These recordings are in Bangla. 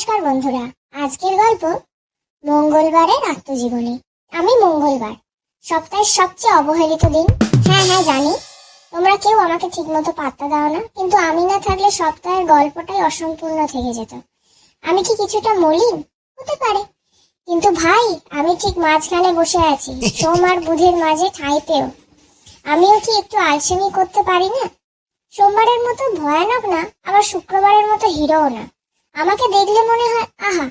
নমস্কার বন্ধুরা। আজকের গল্প মঙ্গলবারের আত্মজীবনী। আমি মঙ্গলবার। সপ্তাহের সবচেয়ে অবহেলিত দিন। হ্যাঁ হ্যাঁ জানি। তোমরা কেউ আমাকে ঠিকমতো পাত্তা দাও না, কিন্তু আমি না থাকলে সপ্তাহের গল্পটাই অসম্পূর্ণ থেকে যেত। আমি কি কিছুটা মলিন? হতে পারে। কিন্তু ভাই, আমি ঠিক মাঝখানে বসে আছি, সোম আর বুধের মাঝে ঠাঁই পেও আমিও কি একটু আলসেমি করতে পারি না? সোমবারের মতো ভয়ানক না, আবার শুক্রবারের মতো হিরোও না। আমাকে দেখলে মনে হয়, আহা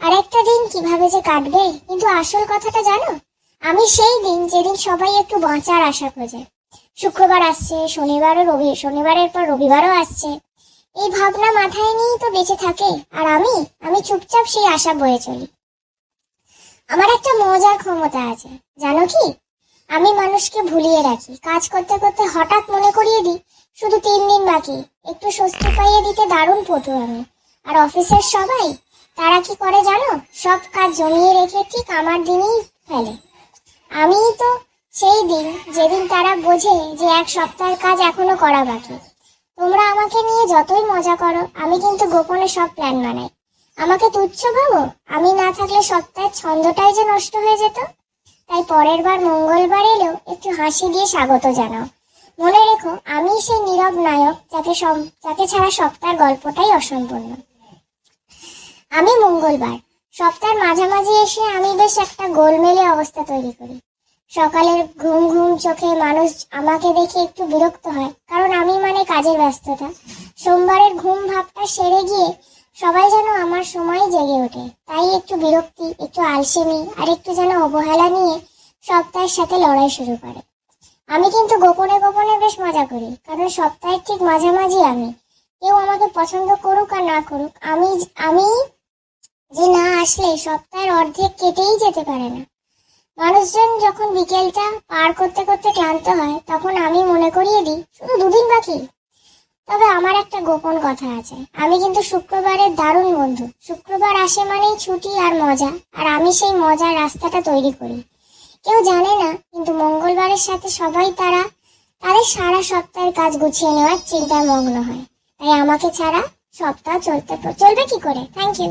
আর একটা দিন কীভাবে যে কাটবে? কিন্তু আসল কথাটা জানো, আমি সেই দিন যেদিন সবাই একটু বাঁচার আশা খোঁজে। শুক্রবার আসছে, শনিবারও রবি, শনিবারের পর রবিবারও আসছে। এই ভাবনা মাথায় নিয়েই তো বেঁচে থাকে, আর আমি আমি চুপচাপ সেই আশা বয়ে চলি। আমার একটা মজার ক্ষমতা আছে, জানো কি? আমি মানুষকে ভুলিয়ে রাখি, কাজ করতে করতে হঠাৎ মনে করিয়ে দিই, শুধু তিন দিন বাকি, একটু স্বস্তি পাইয়ে দিতে দারুণ পটু আমি। আর অফিসের সবাই? তারা কি করে জানো? সব কাজ জমিয়ে রেখে ঠিক আমার দিনেই ফেলে। আমি তো সেই দিন, যেদিন তারা বোঝে যে এক সপ্তাহের কাজ এখনও করা বাকি। তোমরা আমাকে নিয়ে যতই মজা করো, আমি কিন্তু গোপনে সব প্ল্যান বানাই। আমাকে তুচ্ছ ভাবো? আমি না থাকলে সপ্তাহের ছন্দটাই যে নষ্ট হয়ে যেত? তাই পরের বার মঙ্গলবার এলেও একটু হাসি দিয়ে স্বাগত জানাও। মনে রেখো আমি সেই নীরব নায়ক যাকে যাকে ছাড়া সপ্তাহের গল্পটাই অসম্পূর্ণ। আমি মঙ্গলবার। সপ্তাহের মাঝামাঝি এসে আমি বেশ একটা গোলমেলে অবস্থা তৈরি করি। সকালের ঘুম ঘুম চোখে মানুষ আমাকে দেখে একটু বিরক্ত হয়, কারণ আমি মানে কাজের ব্যস্ততা। সোমবারের ঘুম ভাবটা সেরে গিয়ে সবাই যেন আমার সময় জেগে ওঠে। তাই একটু বিরক্তি, একটু আলসেমি আর একটু যেন অবহেলা নিয়ে সপ্তাহের সাথে লড়াই শুরু করে। আমি কিন্তু গোপনে গোপনে বেশ মজা করি, কারণ সপ্তাহের ঠিক মাঝামাঝি আমি। কেউ আমাকে পছন্দ করুক আর না করুক, আমি আমি যে না আসলে সপ্তাহের অর্ধেক কেটেই যেতে পারে না। মানুষজন যখন বিকেলটা পার করতে করতে ক্লান্ত হয়, তখন আমি মনে করিয়ে দিই, শুধু দুদিন বাকি? তবে আমার একটা গোপন কথা আছে। আমি কিন্তু শুক্রবারের দারুণ বন্ধু। শুক্রবার আসে মানেই ছুটি আর মজা, আর আমি সেই মজার রাস্তাটা তৈরি করি। কেউ জানে না, কিন্তু মঙ্গলবারের সাথে সবাই তারা, তাদের সারা সপ্তাহের কাজ গুছিয়ে নেওয়ার চিন্তায় মগ্ন হয়। তাই আমাকে ছাড়া সপ্তাহ চলতে, চলবে কি করে? Thank you